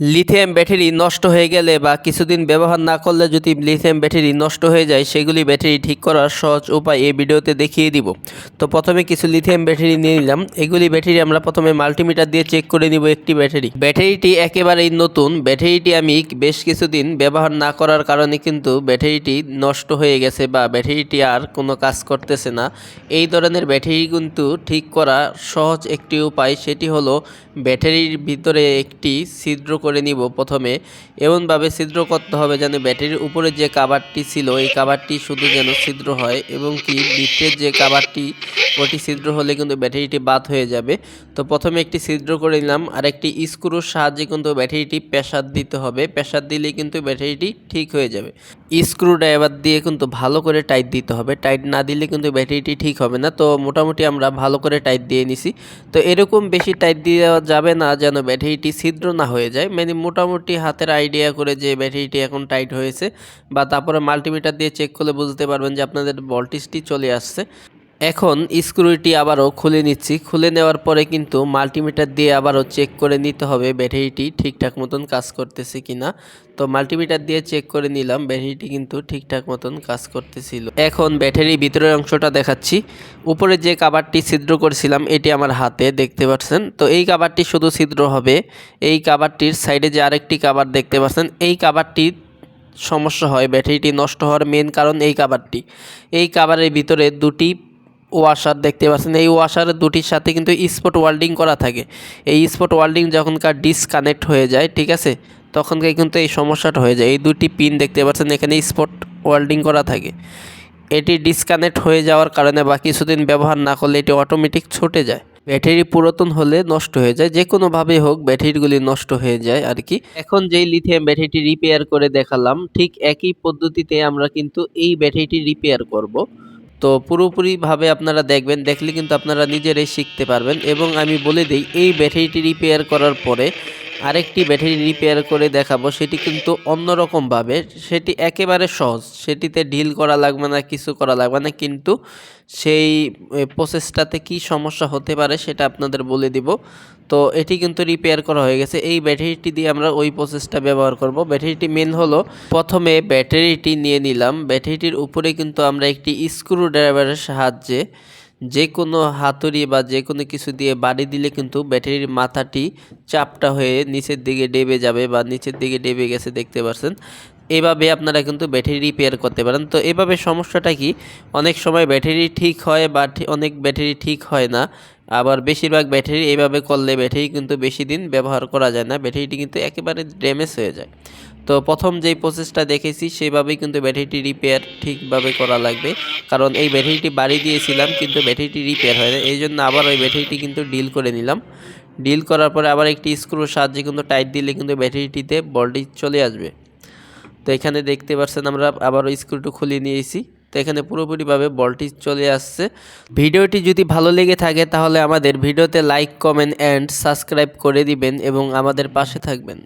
Lithium battery নষ্ট হয়ে গেলে বা কিছুদিন ব্যবহার না করলে যদি লিথিয়াম ব্যাটারি নষ্ট হয়ে যায়, সেগুলি ব্যাটারি ঠিক করার সহজ উপায় এই ভিডিওতে দেখিয়ে দিব। তো প্রথমে কিছু লিথিয়াম ব্যাটারি নিয়ে নিলাম। এগুলি ব্যাটারি আমরা প্রথমে মাল্টিমিটার দিয়ে চেক করে নিব একটি ব্যাটারি। ব্যাটারিটি একেবারেই নতুন। ব্যাটারিটি আমি বেশ কিছুদিন ব্যবহার না করার কারণে কিন্তু ব্যাটারিটি নষ্ট হয়ে গেছে বা ব্যাটারিটি আর কোনো কাজ করতেছে না। এই ধরনের ব্যাটারি কিন্তু ঠিক করা সহজ একটি উপায়। সেটি হলো ব্যাটারির ভিতরে একটি ছিদ্র করে নিব। প্রথমে এমনভাবে ছিদ্র করতে হবে যেন ব্যাটারির উপরে যে কাভারটি ছিল, এই কাভারটি শুধু যেন ছিদ্র হয় এবং কি ভিতরের যে কাভারটি ওটি ছিদ্র হলে কিন্তু ব্যাটারিটি বাদ হয়ে যাবে। তো প্রথমে একটি ছিদ্র করে নিলাম আর একটি স্ক্রুর সাহায্যে কিন্তু ব্যাটারিটি প্রেসার দিতে হবে। প্রেসার দিলে কিন্তু ব্যাটারিটি ঠিক হয়ে যাবে। স্ক্রু ড্রাইভার দিয়ে কিন্তু ভালো করে টাইট দিতে হবে। টাইট না দিলে কিন্তু ব্যাটারিটি ঠিক হবে না। তো মোটামুটি আমরা ভালো করে টাইট দিয়ে নিছি। তো এরকম বেশি টাইট দেওয়া যাবে না যেন ব্যাটারিটি ছিদ্র না হয়ে যায়। মানে মোটামুটি হাতের আইডিয়া করে যে ব্যাটারিটি এখন টাইট হয়েছে বা তারপরে মাল্টিমিটার দিয়ে চেক করলে বুঝতে পারবেন যে আপনাদের ভোল্টেজটি চলে আসছে। এখন স্ক্রুটি আবারও খুলে নিচ্ছি। খুলে নেওয়ার পরে কিন্তু মাল্টিমিটার দিয়ে আবারও চেক করে নিতে হবে ব্যাটারিটি ঠিকঠাক মতন কাজ করতেছে কিনা। তো মাল্টিমিটার দিয়ে চেক করে নিলাম, ব্যাটারিটি কিন্তু ঠিকঠাক মতন কাজ করতেছিল। এখন ব্যাটারির ভিতরের অংশটা দেখাচ্ছি। উপরে যে কাবারটি ছিদ্র করেছিলাম, এটি আমার হাতে, দেখতে পাচ্ছেন? তো এই কাবারটি শুধু ছিদ্র হবে। এই কাবারটির সাইডে যে আরেকটি কাবার দেখতে পাচ্ছেন, এই কাবারটি সমস্যা হয়। ব্যাটারিটি নষ্ট হওয়ার মেন কারণ এই কাবারটি। এই কাবারের ভিতরে দুটি ওয়াশার দেখতে পাচ্ছেন। এই ওয়াশারের দুটির সাথে কিন্তু স্পট ওয়েল্ডিং করা থাকে। এই স্পট ওয়েল্ডিং যখনকার ডিসকানেক্ট হয়ে যায়, ঠিক আছে? তখনকার কিন্তু এই সমস্যাটা হয়ে যায়। এই দুটি পিন দেখতে পাচ্ছেন, এখানে স্পট ওয়েল্ডিং করা থাকে। এটি ডিসকানেক্ট হয়ে যাওয়ার কারণে বা কিছুদিন ব্যবহার না করলে এটি অটোমেটিক ছুটে যায়। ব্যাটারি পুরাতন হলে নষ্ট হয়ে যায়। যে কোনোভাবে হোক, ব্যাটারিগুলি নষ্ট হয়ে যায় আর কি। এখন যেই লিথিয়াম ব্যাটারিটি রিপেয়ার করে দেখালাম, ঠিক একই পদ্ধতিতে আমরা কিন্তু এই ব্যাটারিটি রিপেয়ার করব। তো পুরোপুরিভাবে আপনারা দেখবেন, দেখলে কিন্তু আপনারা নিজেরাই শিখতে পারবেন এবং আমি বলে দিই, এই ব্যাটারিটি রিপেয়ার করার পরে আরেকটি ব্যাটারি রিপেয়ার করে দেখাবো। সেটি কিন্তু অন্যরকমভাবে, সেটি একেবারে সহজ। সেটিতে ঢিল করা লাগবে না, কিছু করা লাগবে না, কিন্তু সেই প্রসেসটাতে কি সমস্যা হতে পারে সেটা আপনাদের বলে দিব। তো এটি কিন্তু রিপেয়ার করা হয়ে গেছে। এই ব্যাটারিটি দিয়ে আমরা ওই প্রসেসটা ব্যবহার করব। ব্যাটারিটি মেন হলো, প্রথমে ব্যাটারিটি নিয়ে নিলাম। ব্যাটারিটির উপরে কিন্তু আমরা একটি স্ক্রু ড্রাইভারের সাহায্যে যে কোনো হাতুড়ি বা যে কোনো কিছু দিয়ে বাড়ি দিলে কিন্তু ব্যাটারির মাথাটি চাপটা হয়ে নিচের দিকে ডেবে যাবে বা নিচের দিকে ডেবে গেছে, দেখতে পাচ্ছেন এভাবে আপনারা কিন্তু ব্যাটারি রিপেয়ার করতে পারেন। তো এভাবে সমস্যাটা কি? অনেক সময় ব্যাটারি ঠিক হয় বা অনেক ব্যাটারি ঠিক হয় না। আবার বেশিরভাগ ব্যাটারি এইভাবে করলে ব্যাটারি কিন্তু বেশি দিন ব্যবহার করা যায় না, ব্যাটারিটি কিন্তু একেবারে ড্যামেজ হয়ে যায়। তো প্রথম যেই প্রসেসটা দেখেছি সেভাবেই কিন্তু ব্যাটারিটি রিপেয়ার ঠিকভাবে করা লাগবে। কারণ এই ব্যাটারিটি বাড়ি দিয়েছিলাম কিন্তু ব্যাটারিটি রিপেয়ার হয় না, এই জন্য আবার ওই ব্যাটারিটি কিন্তু ডিল করে নিলাম। ডিল করার পরে আবার একটি স্ক্রুর সাহায্যে কিন্তু টাইট দিলে কিন্তু ব্যাটারিটিতে বলটি চলে আসবে। তো এখানে দেখতে পাচ্ছেন আমরা আবারও স্ক্রুটি খুলে নিয়েছি। তো এখানে পুরোপুরিভাবে বলটি চলে আসছে। ভিডিওটি যদি ভালো লেগে থাকে তাহলে আমাদের ভিডিওতে লাইক কমেন্ট অ্যান্ড সাবস্ক্রাইব করে দিবেন এবং আমাদের পাশে থাকবেন।